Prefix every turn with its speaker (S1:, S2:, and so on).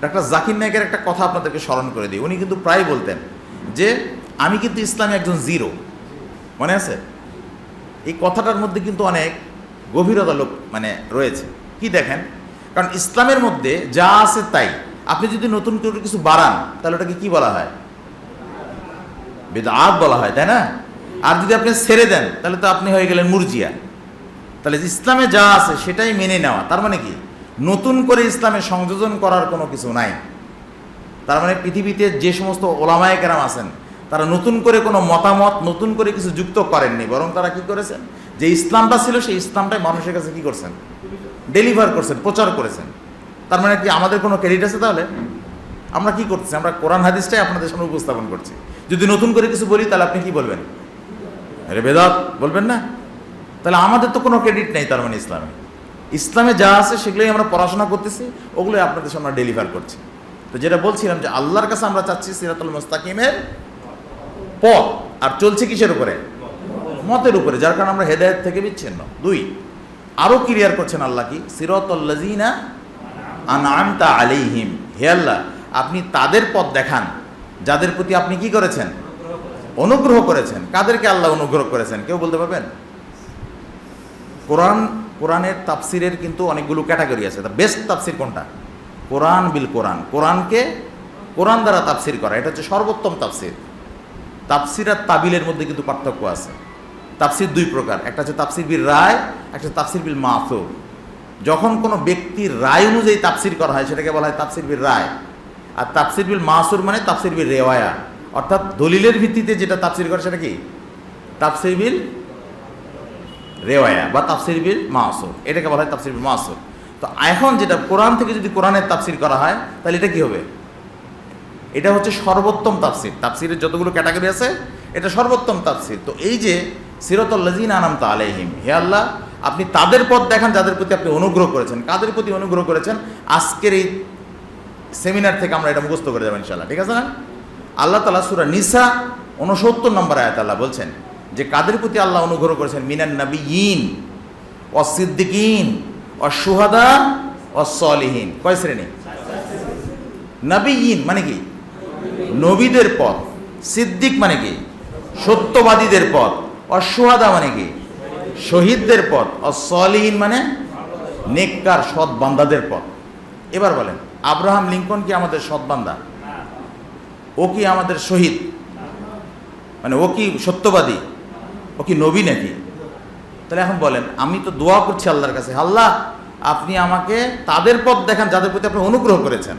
S1: Doctor Zakir নায়কের একটা কথা আপনাদেরকে স্মরণ করে দিই। উনি কিন্তু প্রায় বলতেন যে, আমি কিন্তু ইসলামে একজন জিরো। মনে আছে? এই কথাটার মধ্যে কিন্তু অনেক গভীরতা লোক মানে রয়েছে। কি দেখেন? কারণ ইসলামের মধ্যে যা আছে তাই। আপনি যদি নতুন করে কিছু বাড়ান, তাহলে ওটাকে কি বলা হয়? বেদাত বলা হয়, তাই না? আর যদি আপনি ছেড়ে দেন, তাহলে তো আপনি হয়ে গেলেন মুরজিয়া। তাহলে ইসলামে যা আছে সেটাই মেনে নেওয়া। তার মানে কি? নতুন করে ইসলামে সংযোজন করার কোনো কিছু নাই। তার মানে পৃথিবীতে যে সমস্ত ওলামায় কেরাম আছেন, তারা নতুন করে কোনো মতামত, নতুন করে কিছু যুক্ত করেননি। বরং তারা কি করেছেন? যে ইসলামটা ছিল, সেই ইসলামটাই মানুষের কাছে কি করছেন? ডেলিভার করছেন, প্রচার করেছেন। তার মানে কি আমাদের কোনো ক্রেডিট আছে তাহলে? আমরা কি করতেছি? আমরা কোরআন হাদিসটাই আপনাদের সামনে উপস্থাপন করছি। যদি নতুন করে কিছু বলি, তাহলে আপনি কি বলবেন? আরে বেদাত বলবেন না? তাহলে আমাদের তো কোনো ক্রেডিট নেই তার মানে ইসলামে। ইসলামে যা আছে সেগুলোই আমরা পড়াশোনা করতেছি, ওগুলোই আপনাদের সামনে ডেলিভার করছি। তো যেটা বলছিলাম যে আল্লাহর কাছে আমরা চাচ্ছি সিরাতুল মুস্তাকিমের পথ, আর চলছে কিসের উপরে? মতের উপরে, যার কারণে আমরা হেদায়েত থেকে বিচ্ছিন্ন। দুই আরও ক্লিয়ার করছেন আল্লাহ কি? সিরতল্লাজিনা আনআমতা আলাইহিম। হে আল্লাহ, আপনি তাদের পথ দেখান, যাদের প্রতি আপনি কি করেছেন? অনুগ্রহ করেছেন। কাদেরকে আল্লাহ অনুগ্রহ করেছেন? কেউ বলতে পারবেন? কোরআন কোরআনের তাফসিরের কিন্তু অনেকগুলো ক্যাটাগরি আছে। তা বেস্ট তাফসির কোনটা? কোরআন বিল কোরআন। কোরআনকে কোরআন দ্বারা তাফসির করা। এটা হচ্ছে সর্বোত্তম তাফসির। তাফসির আর তাবিলের মধ্যে কিন্তু পার্থক্য আছে। তাফসির দুই প্রকার। একটা হচ্ছে তাফসির বিল রায়, একটা হচ্ছে তাফসির বিল মাসুর যখন কোনো ব্যক্তির রায় অনুযায়ী তাফসির করা হয়, সেটাকে বলা হয় তাফসির বিল রায়। আর তাফসির বিল মাসুর মানে তাফসির বিল রেওয়ায়া। অর্থাৎ দলিলের ভিত্তিতে যেটা তাফসির করে, সেটা কি? তাফসির বিল রেওয়ায়া বা তাফসির বিল মাসুর। এটাকে বলা হয় তাফসির বিল মাসুর। তো এখন যেটা কোরআন থেকে যদি কোরআনের তাফসির করা হয়, তাহলে এটা কি হবে? এটা হচ্ছে সর্বোত্তম তাফসির। তাফসিরের যতগুলো ক্যাটাগরি আছে, এটা সর্বোত্তম তাফসির। তো এই যে সিরতুল্লাজিন আনাম তা আলাইহিম, হে আল্লাহ, আপনি তাদের পথ দেখান, যাদের প্রতি আপনি অনুগ্রহ করেছেন। কাদের প্রতি অনুগ্রহ করেছেন? আজকের এই সেমিনার থেকে আমরা এটা মুখস্থ করে যাব ইনশাল্লাহ ঠিক আছে না? আল্লাহ তালা সুরা নিসা উনসত্তর নম্বর আয়াত আল্লাহ বলছেন যে কাদের প্রতি আল্লাহ অনুগ্রহ করেছেন? মিনান নবী ইন অসিদ্দিকিন অসুহাদা অসলিহীন কয় শ্রেণি? নবী ইন মানে কি? নবীদের পথ। সিদ্দিক মানে কি? সত্যবাদীদের পথ। অসুহাদা মানে কি? শহীদদের পথ। অসলিহীন মানে নেককার, সৎ বান্দাদের পথ। এবার বলেন, আব্রাহাম লিঙ্কন কি আমাদের সৎ বান্দা? ও কি আমাদের শহীদ? মানে ও কি সত্যবাদী? ও কি নবী নাকি? তাহলে এখন বলেন, আমি তো দোয়া করছি আল্লাহর কাছে। আল্লাহ, আপনি আমাকে তাদের পথ দেখান যাদের প্রতি আপনি অনুগ্রহ করেছেন।